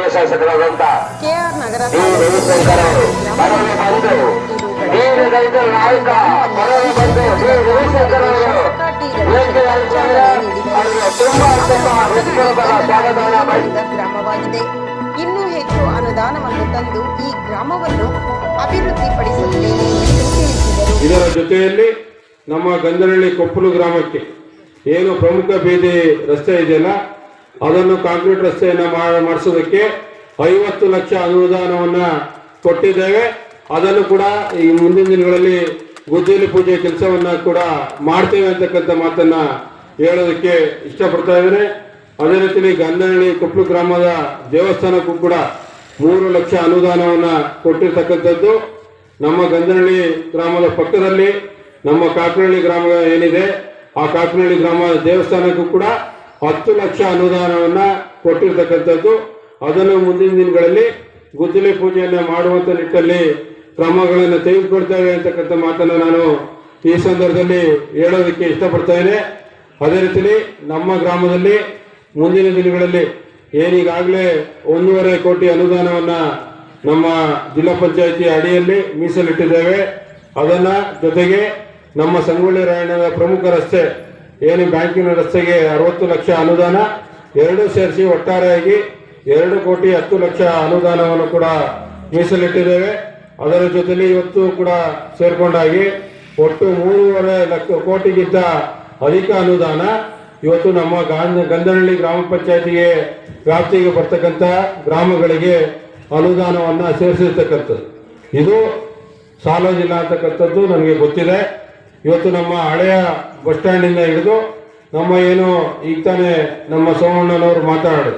ಹಿರಿಯ ಶಾಸಕರಾದಂತ K R Nagar D Ravishankar ಅವರು. ಮರಳಿ ಬಂದು. ವೀರ ದಲಿತ ನಾಯಕ. ಬಂದು. ಡಿ ರವಿಶಂಕರ್ ಅವರು. ವೇದಿಕೆ ಆಯ್ಕೆಯಾದರೆ ಅವರಿಗೆ ತುಂಬಾ ತುಂಬಾ ಹೃತ್ಪೂರ್ವಕ ಸ್ವಾಗತವನ್ನು ಬಯಸುತ್ತೇನೆ. ಗ್ರಾಮವಾಗಿದೆ. ಇನ್ನೂ ಹೆಚ್ಚು ಅನುದಾನವನ್ನು ತಂದು ಈ ಗ್ರಾಮವನ್ನು ಅಭಿವೃದ್ಧಿಪಡಿಸುತ್ತೇನೆ ಎಂದು ತಿಳಿಸಿದರು. ಇದರ ಜೊತೆಯಲ್ಲಿ ನಮ್ಮ ಗಂಧನಹಳ್ಳಿ ಕೊಪ್ಪಲು ಗ್ರಾಮಕ್ಕೆ ಏನು ಪ್ರಮುಖ ಬೀದಿ ರಸ್ತೆ ಇದೆಯಲ್ಲ ಅದನ್ನು ಕಾಂಕ್ರೀಟ್ ರಸ್ತೆಯನ್ನು ಮಾಡಿಸೋದಕ್ಕೆ ಐವತ್ತು ಲಕ್ಷ ಅನುದಾನವನ್ನ ಕೊಟ್ಟಿದ್ದೇವೆ. ಅದನ್ನು ಕೂಡ ಈ ಮುಂದಿನ ದಿನಗಳಲ್ಲಿ ಗುದ್ದಲಿ ಪೂಜೆ ಕೆಲಸವನ್ನ ಕೂಡ ಮಾಡ್ತೇವೆ ಅಂತಕ್ಕಂಥ ಮಾತನ್ನ ಹೇಳೋದಕ್ಕೆ ಇಷ್ಟಪಡ್ತಾ ಇದ್ದೇನೆ. ಅದೇ ರೀತಿಯಲ್ಲಿ ಗಂಧನಹಳ್ಳಿ ಕೊಪ್ಪಲು ಗ್ರಾಮದ ದೇವಸ್ಥಾನಕ್ಕೂ ಕೂಡ ಮೂರು ಲಕ್ಷ ಅನುದಾನವನ್ನ ಕೊಟ್ಟಿರ್ತಕ್ಕಂಥದ್ದು. ನಮ್ಮ ಗಂಧನಹಳ್ಳಿ ಗ್ರಾಮದ ಪಕ್ಕದಲ್ಲಿ ನಮ್ಮ ಕಾಕನಹಳ್ಳಿ ಗ್ರಾಮ ಏನಿದೆ, ಆ ಕಾಕನಹಳ್ಳಿ ಗ್ರಾಮ ದೇವಸ್ಥಾನಕ್ಕೂ ಕೂಡ ಹತ್ತು ಲಕ್ಷ ಅನುದಾನವನ್ನ ಕೊಟ್ಟಿರ್ತಕ್ಕಂಥದ್ದು. ಅದನ್ನು ಮುಂದಿನ ದಿನಗಳಲ್ಲಿ ಗುದ್ದಲಿ ಪೂಜೆಯನ್ನು ಮಾಡುವಂತ ನಿಟ್ಟಲ್ಲಿ ಕ್ರಮಗಳನ್ನು ತೆಗೆದುಕೊಳ್ತೇವೆ ಅಂತಕ್ಕಂಥ ಮಾತನ್ನು ನಾನು ಈ ಸಂದರ್ಭದಲ್ಲಿ ಹೇಳೋದಕ್ಕೆ ಇಷ್ಟಪಡ್ತೇನೆ. ಅದೇ ರೀತಿಯಲ್ಲಿ ನಮ್ಮ ಗ್ರಾಮದಲ್ಲಿ ಮುಂದಿನ ದಿನಗಳಲ್ಲಿ ಏನೀಗಾಗಲೇ ಒಂದೂವರೆ ಕೋಟಿ ಅನುದಾನವನ್ನ ನಮ್ಮ ಜಿಲ್ಲಾ ಪಂಚಾಯಿತಿ ಅಡಿಯಲ್ಲಿ ಮೀಸಲಿಟ್ಟಿದ್ದೇವೆ. ಅದನ್ನ ಜೊತೆಗೆ ನಮ್ಮ ಸಂಗೊಳ್ಳಿ ರಾಯಣ್ಣನ ಪ್ರಮುಖ ರಸ್ತೆ ಏನು ಬ್ಯಾಂಕಿನ ರಸ್ತೆಗೆ ಅರವತ್ತು ಲಕ್ಷ ಅನುದಾನ, ಎರಡು ಸೇರಿಸಿ ಒಟ್ಟಾರೆಯಾಗಿ ಎರಡು ಕೋಟಿ ಹತ್ತು ಲಕ್ಷ ಅನುದಾನವನ್ನು ಕೂಡ ಮೀಸಲಿಟ್ಟಿದ್ದೇವೆ. ಅದರ ಜೊತೆಲಿ ಇವತ್ತು ಕೂಡ ಸೇರ್ಕೊಂಡಾಗಿ ಒಟ್ಟು ಮೂರುವರೆ ಲಕ್ಷ ಕೋಟಿಗಿಂತ ಅಧಿಕ ಅನುದಾನ ಇವತ್ತು ನಮ್ಮ ಗಾಂಧ ಗಂಧನಹಳ್ಳಿ ಗ್ರಾಮ ಪಂಚಾಯತಿಗೆ ವ್ಯಾಪ್ತಿಗೆ ಬರ್ತಕ್ಕಂಥ ಗ್ರಾಮಗಳಿಗೆ ಅನುದಾನವನ್ನು ಸೇರಿಸಿರ್ತಕ್ಕಂಥದ್ದು. ಇದು ಸಾಲೋದಿಲ್ಲ ಅಂತಕ್ಕಂಥದ್ದು ನನಗೆ ಗೊತ್ತಿದೆ. ಇವತ್ತು ನಮ್ಮ ಹಳೆಯ ಬಸ್ ಸ್ಟ್ಯಾಂಡಿಂದ ಹಿಡಿದು ನಮ್ಮ ಏನು ಈಗ ತಾನೇ ನಮ್ಮ ಸೋಮಣ್ಣನವರು ಮಾತಾಡೋದು.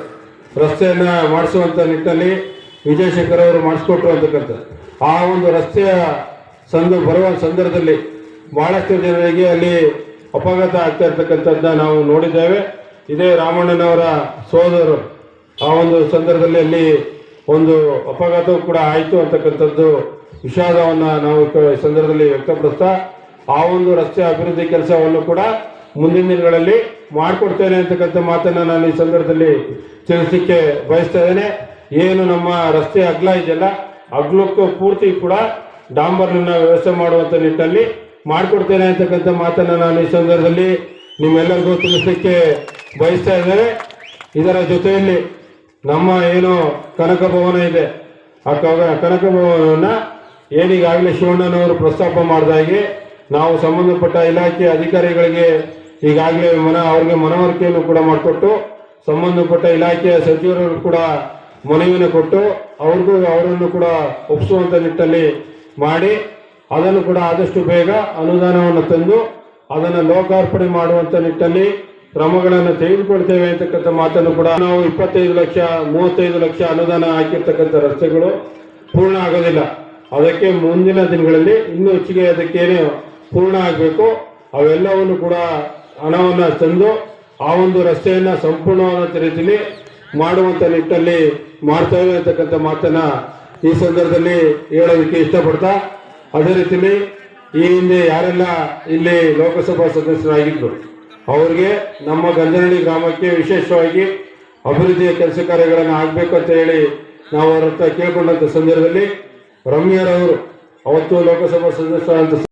ರಸ್ತೆಯನ್ನು ಮಾಡಿಸುವಂಥ ನಿಟ್ಟಿನಲ್ಲಿ ವಿಜಯಶಂಕರ್ ಅವರು ಮಾಡಿಸ್ಕೊಟ್ರು ಅಂತಕ್ಕಂಥದ್ದು ಆ ಒಂದು ರಸ್ತೆಯ ಸಂದ, ಬರುವ ಸಂದರ್ಭದಲ್ಲಿ ಬಹಳಷ್ಟು ಜನರಿಗೆ ಅಲ್ಲಿ ಅಪಘಾತ ಆಗ್ತಾ ಇರ್ತಕ್ಕಂಥದ್ದನ್ನ ನಾವು ನೋಡಿದ್ದೇವೆ. ಇದೇ ರಾಮಣ್ಣನವರ ಸೋದರರು. ಆ ಒಂದು ಸಂದರ್ಭದಲ್ಲಿ ಅಲ್ಲಿ ಒಂದು ಅಪಘಾತವೂ ಕೂಡ ಆಯಿತು ಅಂತಕ್ಕಂಥದ್ದು ವಿಷಾದವನ್ನು ನಾವು ಸಂದರ್ಭದಲ್ಲಿ ವ್ಯಕ್ತಪಡಿಸ್ತಾ ಆ ಒಂದು ರಸ್ತೆ ಅಭಿವೃದ್ಧಿ ಕೆಲಸವನ್ನು ಕೂಡ ಮುಂದಿನ ದಿನಗಳಲ್ಲಿ ಮಾಡಿಕೊಡ್ತೇನೆ ಅಂತಕ್ಕಂಥ ಮಾತನ್ನ ನಾನು ಈ ಸಂದರ್ಭದಲ್ಲಿ ತಿಳಿಸಲಿಕ್ಕೆ ಬಯಸ್ತಾ ಇದ್ದೇನೆ. ಏನು ನಮ್ಮ ರಸ್ತೆ ಅಗ್ಲ ಇದೆಯಲ್ಲ, ಅಗ್ಲಕ್ಕೂ ಪೂರ್ತಿ ಕೂಡ ಡಾಂಬರ್ನ ವ್ಯವಸ್ಥೆ ಮಾಡುವಂತ ನಿಟ್ಟಲ್ಲಿ ಮಾಡಿಕೊಡ್ತೇನೆ ಅಂತಕ್ಕಂಥ ಮಾತನ್ನ ನಾನು ಈ ಸಂದರ್ಭದಲ್ಲಿ ನಿಮ್ಮೆಲ್ಲರಿಗೂ ತಿಳಿಸಲಿಕ್ಕೆ ಬಯಸ್ತಾ ಇದ್ದೇನೆ. ಇದರ ಜೊತೆಯಲ್ಲಿ ನಮ್ಮ ಏನು ಕನಕ ಭವನ ಇದೆ, ಆ ಕನಕ ಭವನವನ್ನ ಏನೀಗಾಗಲೇ ಶಿವಣ್ಣನವರು ಪ್ರಸ್ತಾಪ ಮಾಡಿದಾಗೆ ನಾವು ಸಂಬಂಧಪಟ್ಟ ಇಲಾಖೆ ಅಧಿಕಾರಿಗಳಿಗೆ ಈಗಾಗಲೇ ಮನ, ಅವರಿಗೆ ಮನವರಿಕೆಯನ್ನು ಕೂಡ ಮಾಡಿಕೊಟ್ಟು, ಸಂಬಂಧಪಟ್ಟ ಇಲಾಖೆಯ ಸಚಿವರನ್ನು ಕೂಡ ಮನವಿಯನ್ನು ಕೊಟ್ಟು, ಅವ್ರಿಗೂ ಅವರನ್ನು ಕೂಡ ಒಪ್ಪಿಸುವಂತ ನಿಟ್ಟಲ್ಲಿ ಮಾಡಿ, ಅದನ್ನು ಕೂಡ ಆದಷ್ಟು ಬೇಗ ಅನುದಾನವನ್ನು ತಂದು, ಅದನ್ನು ಲೋಕಾರ್ಪಣೆ ಮಾಡುವಂತ ನಿಟ್ಟಲ್ಲಿ ಕ್ರಮಗಳನ್ನು ತೆಗೆದುಕೊಳ್ತೇವೆ ಅಂತಕ್ಕಂಥ ಮಾತನ್ನು ಕೂಡ ನಾವು ಇಪ್ಪತ್ತೈದು ಲಕ್ಷ, ಮೂವತ್ತೈದು ಲಕ್ಷ ಅನುದಾನ ಹಾಕಿರ್ತಕ್ಕಂಥ ರಸ್ತೆಗಳು ಪೂರ್ಣ ಆಗೋದಿಲ್ಲ. ಅದಕ್ಕೆ ಮುಂದಿನ ದಿನಗಳಲ್ಲಿ ಇನ್ನೂ ಹೆಚ್ಚಿಗೆ ಅದಕ್ಕೇನು ಪೂರ್ಣ ಆಗಬೇಕು. ಅವೆಲ್ಲವನ್ನು ಕೂಡ ಹಣವನ್ನು ತಂದು ಆ ಒಂದು ರಸ್ತೆಯನ್ನ ಸಂಪೂರ್ಣವಾದಂಥ ರೀತಿಯಲ್ಲಿ ಮಾಡುವಂತ ನಿಟ್ಟಲ್ಲಿ ಮಾಡ್ತೇವೆ ಅಂತಕ್ಕಂಥ ಮಾತನ್ನ ಈ ಸಂದರ್ಭದಲ್ಲಿ ಹೇಳೋದಕ್ಕೆ ಇಷ್ಟಪಡ್ತಾ, ಅದೇ ರೀತಿಯಲ್ಲಿ ಈ ಹಿಂದೆ ಯಾರೆಲ್ಲ ಇಲ್ಲಿ ಲೋಕಸಭಾ ಸದಸ್ಯರಾಗಿದ್ದರು ಅವರಿಗೆ ನಮ್ಮ ಗಂಜನಹಳ್ಳಿ ಗ್ರಾಮಕ್ಕೆ ವಿಶೇಷವಾಗಿ ಅಭಿವೃದ್ಧಿಯ ಕೆಲಸ ಕಾರ್ಯಗಳನ್ನು ಆಗಬೇಕು ಅಂತ ಹೇಳಿ ನಾವು ಅವ್ರ ಹತ್ರ ಕೇಳ್ಕೊಂಡಂತ ಸಂದರ್ಭದಲ್ಲಿ ರಮ್ಯರವರು, ಅವತ್ತು ಲೋಕಸಭಾ ಸದಸ್ಯರಾದಂಥ